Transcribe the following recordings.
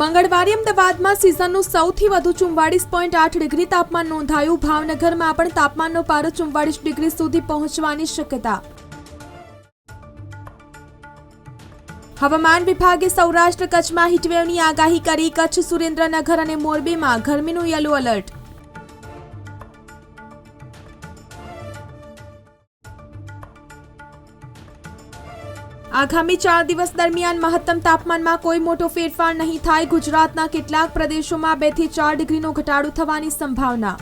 મંગળવારે અમદાવાદમાં સિઝનનું સૌથી વધુ ચુમ્વાળીસ પોઈન્ટ આઠ ડિગ્રી તાપમાન નોંધાયું. ભાવનગરમાં પણ તાપમાનનો પારો ચુમ્વાળીસ ડિગ્રી સુધી પહોંચવાની શક્યતા. હવામાન વિભાગે સૌરાષ્ટ્ર કચ્છમાં હીટવેવની આગાહી કરી. કચ્છ સુરેન્દ્રનગર અને મોરબીમાં ગરમીનું યલો એલર્ટ આગામી ચાર દિવસ દરમિયાન મહત્તમ તાપમાનમાં કોઈ મોટો ફેરફાર નહીં થાય. ગુજરાતના કેટલાક પ્રદેશોમાં બેથી ચાર ડિગ્રીનો ઘટાડો થવાની સંભાવના.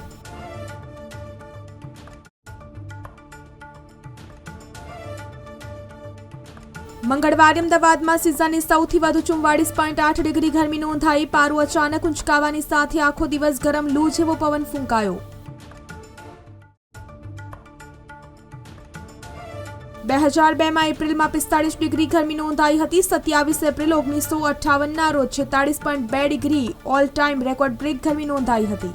મંગળવારે અમદાવાદમાં સિઝનની સૌથી વધુ ચુમ્વાળીસ પોઈન્ટ આઠ ડિગ્રી ગરમી નોંધાઈ. પારો અચાનક ઉંચકાવાની સાથે આખો દિવસ ગરમ લૂ જેવો પવન ફૂંકાયો. બે હજાર બેમાં એપ્રિલમાં પિસ્તાળીસ ડિગ્રી ગરમી નોંધાઈ હતી. સત્યાવીસ એપ્રિલ ઓગણીસો અઠ્ઠાવનના રોજ છેતાળીસ પોઈન્ટ બે degree all time record break ગરમી નોંધાઈ હતી.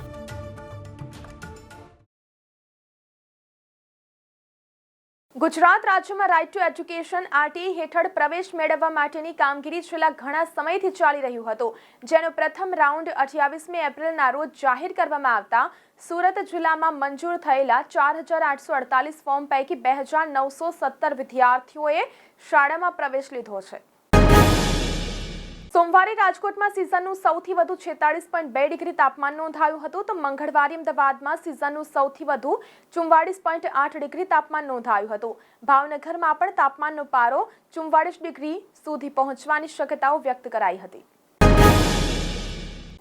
ગુજરાત રાજ્યમાં રાઇટ ટુ એજ્યુકેશન આરટીઈ હેઠળ પ્રવેશ મેળવવા માટેની કામગીરી છેલ્લા ઘણા સમયથી ચાલી રહ્યું હતું, જેનો પ્રથમ રાઉન્ડ અઠ્યાવીસમી એપ્રિલના રોજ જાહેર કરવામાં આવતા સુરત જિલ્લામાં મંજૂર થયેલા ચાર હજાર આઠસો અડતાલીસ ફોર્મ પૈકી બે હજાર નવસો સત્તર વિદ્યાર્થીઓએ શાળામાં પ્રવેશ લીધો છે. સોમવારે રાજકોટમાં સિઝનનું સૌથી વધુ છેતાળીસ પોઈન્ટ બે ડિગ્રી તાપમાન નોંધાયું હતું, તો મંગળવારે અમદાવાદમાં સિઝનનું સૌથી વધુ ચુમ્વાળીસ પોઈન્ટ આઠ ડિગ્રી તાપમાન નોંધાયું હતું. ભાવનગરમાં પણ તાપમાનનો પારો ચુમ્વાળીસ ડિગ્રી સુધી પહોંચવાની શક્યતાઓ વ્યક્ત કરાઈ હતી.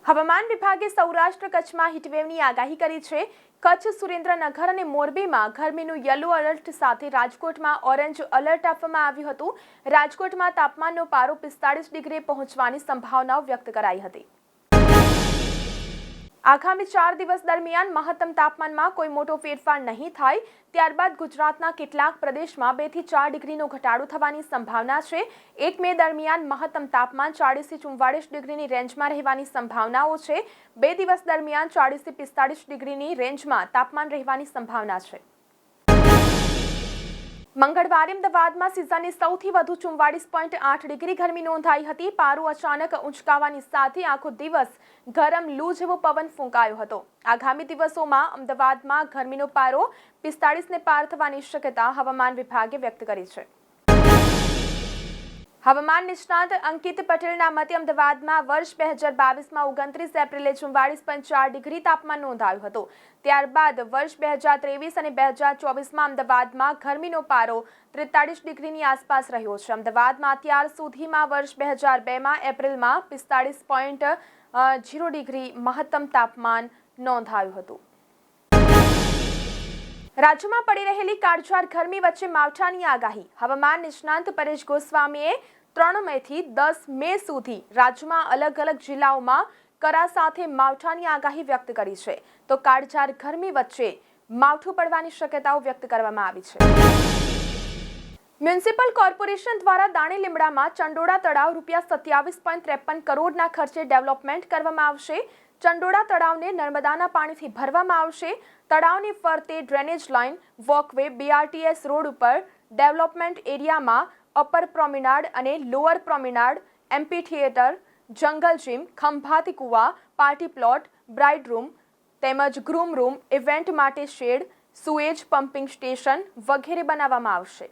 હવામાન વિભાગે સૌરાષ્ટ્ર કચ્છમાં હીટવેવની આગાહી કરી છે કચ્છ સુરેન્દ્રનગર અને મોરબીમાં ગરમીનું યલો એલર્ટ સાથે રાજકોટમાં ઓરેન્જ એલર્ટ આપવામાં આવ્યું હતું. રાજકોટમાં તાપમાનનો પારો પિસ્તાળીસ ડિગ્રી પહોંચવાની સંભાવનાઓ વ્યક્ત કરાઈ હતી. આગામી ચાર દિવસ દરમિયાન મહત્તમ તાપમાનમાં કોઈ મોટો ફેરફાર નહીં થાય. ત્યારબાદ ગુજરાતના કેટલાક પ્રદેશમાં બેથી ચાર ડિગ્રીનો ઘટાડો થવાની સંભાવના છે. એક મે દરમિયાન મહત્તમ તાપમાન ચાળીસથી ચુમ્વાળીસ ડિગ્રીની રેન્જમાં રહેવાની સંભાવનાઓ છે. બે દિવસ દરમિયાન ચાળીસથી પિસ્તાળીસ ડિગ્રીની રેન્જમાં તાપમાન રહેવાની સંભાવના છે. મંગળવારે અમદાવાદમાં સિઝાની સૌથી વધુ ચુમ્વાળીસ પોઈન્ટ આઠ ડિગ્રી ગરમી નોંધાઈ હતી. પારો અચાનક ઉંચકાવાની સાથે આખો દિવસ ગરમ લૂ જેવો પવન ફૂંકાયો હતો. આગામી દિવસોમાં અમદાવાદમાં ગરમીનો પારો પિસ્તાળીસને પાર થવાની શક્યતા હવામાન વિભાગે વ્યક્ત કરી છે. હવામાન નિષ્ણાંત અંકિત પટેલના મતે અમદાવાદમાં વર્ષ બે હજાર બાવીસમાં ઓગણત્રીસ એપ્રિલે ચુમ્વાળીસ પોઈન્ટ ચાર ડિગ્રી તાપમાન નોંધાયું હતું. ત્યારબાદ વર્ષ બે હજાર ત્રેવીસ અને બે હજાર ચોવીસમાં અમદાવાદમાં ગરમીનો પારો ત્રેતાળીસ ડિગ્રીની આસપાસ રહ્યો છે. અમદાવાદમાં અત્યાર સુધીમાં વર્ષ બે હજાર બેમાં એપ્રિલમાં પિસ્તાળીસ પોઈન્ટ ઝીરો ડિગ્રી મહત્તમ તાપમાન નોંધાયું હતું. રાજ્યમાં પડી રહેલી કાળઝાળ ગરમી વચ્ચે માવઠાની આગાહી. હવામાન નિષ્ણાંત પરેશ ગોસ્વામીએ ત્રણ મેથી દસ મે સુધી રાજ્યમાં અલગ અલગ જિલ્લાઓમાં કરા સાથે માવઠાની આગાહી વ્યક્ત કરી છે. તો કાળઝાળ ગરમી વચ્ચે માવઠું પડવાની શક્યતાઓ વ્યક્ત કરવામાં આવી છે. મ્યુનિસિપલ કોર્પોરેશન દ્વારા દાણી લીમડામાં ચંડોળા તળાવ રૂપિયા સત્યાવીસ પોઈન્ટ ત્રેપન કરોડના ખર્ચે ડેવલપમેન્ટ કરવામાં આવશે. ચંડોળા તળાવને નર્મદાના પાણીથી ભરવામાં આવશે. તળાવની ફરતે drainage line walkway BRTS road ઉપર ડેવલપમેન્ટ એરિયામાં અપર પ્રોમિનાડ અને lower promenade MP theatre, jungle gym, ખંભાતી કુવા, પાર્ટી પ્લોટ, બ્રાઇડ રૂમ તેમજ ગ્રૂમ રૂમ, ઇવેન્ટ માટે શેડ, સુએજ પમ્પિંગ સ્ટેશન વગેરે બનાવવામાં આવશે.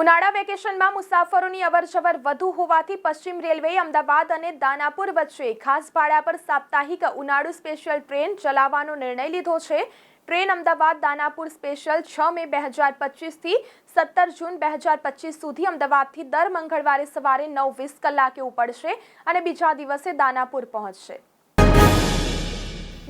ઉનાળા વેકેશનમાં મુસાફરોની અવરજવર વધુ હોવાથી પશ્ચિમ રેલવેએ અમદાવાદ અને દાનાપુર વચ્ચે ખાસ ભાડા પર સાપ્તાહિક ઉનાળુ સ્પેશિયલ ટ્રેન ચલાવવાનો નિર્ણય લીધો છે. ટ્રેન અમદાવાદ દાનાપુર સ્પેશિયલ છ મે બે હજાર પચીસથી સત્તર જૂન બે હજાર પચીસ સુધી અમદાવાદથી દર મંગળવારે સવારે નવ વીસ કલાકે ઉપડશે અને બીજા દિવસે દાનાપુર પહોંચશે.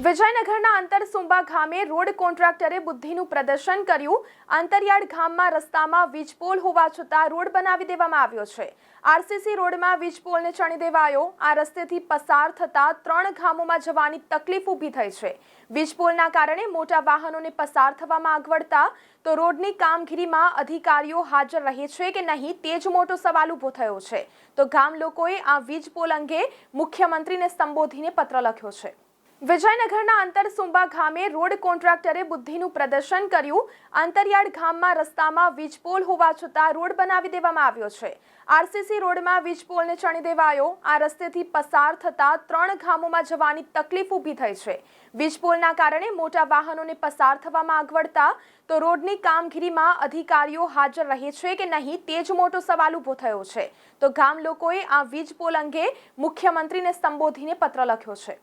વિજયનગરના અંતરસુંબા ગામે રોડ કોન્ટ્રાક્ટરે બુદ્ધિનું પ્રદર્શન કર્યું. અંતરિયાળ ગામમાં રસ્તામાં વીજપોલ હોવા છતાં રોડ બનાવી દેવામાં આવ્યો છે. આરસીસી રોડમાં વીજપોલને ચણી દેવાયો. આ રસ્તેથી પસાર થતાં ત્રણ ગામોમાં જવાની તકલીફ ઊભી થઈ છે. વીજપોલના કારણે મોટા વાહનોને પસાર થવામાં આગવડતા તો રોડની કામગીરીમાં અધિકારીઓ હાજર રહે છે કે નહીં તે જ મોટો સવાલ ઊભો થયો છે. તો ગામ લોકોએ આ વીજપોલ અંગે મુખ્યમંત્રીને સંબોધીને પત્ર લખ્યો છે. વિજયનગરના અંતરસુંબા ગામે રોડ કોન્ટ્રાક્ટરે બુદ્ધિનું પ્રદર્શન કર્યું. અંતરિયાળ ગામમાં રસ્તામાં વીજપોલ હોવા છતાં રોડ બનાવી દેવામાં આવ્યો છે. આરસીસી રોડમાં વીજપોલને ચણી દેવાયો. આ રસ્તેથી પસાર થતાં ત્રણ ગામોમાં જવાની તકલીફ ઊભી થઈ છે. વીજપોલના કારણે મોટા વાહનોને પસાર થવામાં આગવડતા તો રોડની કામગીરીમાં અધિકારીઓ હાજર રહે છે કે નહીં તે જ મોટો સવાલ ઊભો થયો છે. તો ગામ લોકોએ આ વીજપોલ અંગે મુખ્યમંત્રીને સંબોધીને પત્ર લખ્યો છે.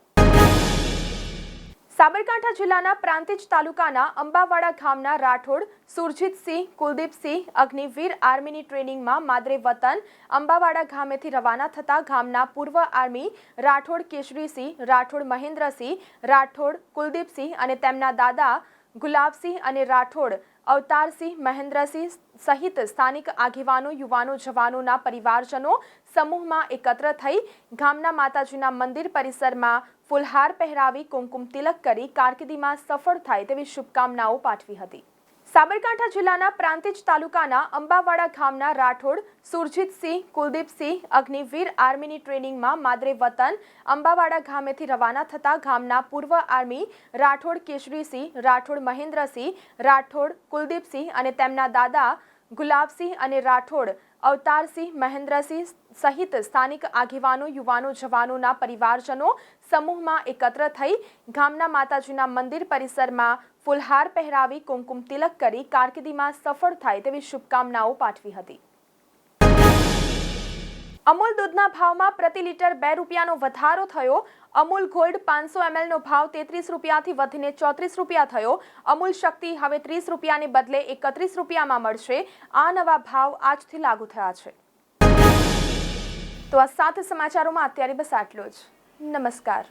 સાબરકાંઠા જિલ્લાના પ્રાંતિજ તાલુકાના અંબાવાડા ગામના રાઠોડ સુરજીતસિંહ કુલદીપસિંહ અગ્નિવીર આર્મીની ટ્રેનિંગમાં માદરે વતન અંબાવાડા ગામેથી રવાના થતા ગામના પૂર્વ આર્મી રાઠોડ કેશરીસિંહ રાઠોડ મહેન્દ્રસિંહ રાઠોડ કુલદીપસિંહ અને તેમના દાદા ગુલાબસિંહ અને રાઠોડ અવતારસિંહ મહેન્દ્રસિંહ સહિત સ્થાનિક આગેવાનો, યુવાનો, જવાનોના પરિવારજનો સમૂહમાં એકત્ર થઈ ગામના માતાજીના મંદિર પરિસરમાં ફુલહાર પહેરાવી કુમકુમ તિલક કરી કારકિર્દીમાં સફળ થાય તેવી શુભકામનાઓ પાઠવી હતી. સાબરકાંઠા જિલ્લાના પ્રાંતિજ તાલુકાના અંબાવાડા ગામના રાઠોડ, સુરજીતસિંહ, કુલદીપસિંહ, અગ્નિવીર આર્મીની ટ્રેનિંગમાં માદરે વતન અંબાવાડા ગામેથી રવાના થતા ગામના પૂર્વ આર્મી રાઠોડ કેશરીસિંહ, રાઠોડ મહેન્દ્રસિંહ, રાઠોડ કુલદીપસિંહ અને તેમના દાદા ગુલાબસિંહ અને રાઠોડ અવતારસિંહ મહેન્દ્રસિંહ સહિત સ્થાનિક આગેવાનો, યુવાનો, જવાનોના પરિવારજનો સમૂહમાં એકત્ર થઈ ગામના માતાજીના મંદિર પરિસરમાં ફુલહાર પહેરાવી કુમકુમ તિલક કરી કારકિર્દીમાં સફળ થાય તેવી શુભકામનાઓ પાઠવી હતી. અમૂલ દૂધના ભાવમાં પ્રતિ લીટર બે રૂપિયાનો વધારો થયો. અમૂલ ગોલ્ડ પાંચસો એમએલનો ભાવ તેત્રીસ રૂપિયાથી વધીને ચોત્રીસ રૂપિયા થયો. અમૂલ શક્તિ હવે ત્રીસ રૂપિયાને બદલે એકત્રીસ રૂપિયામાં મળશે. આ નવા ભાવ આજથી લાગુ થયા છે. તો આ સાથે સમાચારોમાં અત્યારે બસ આટલો જ. નમસ્કાર.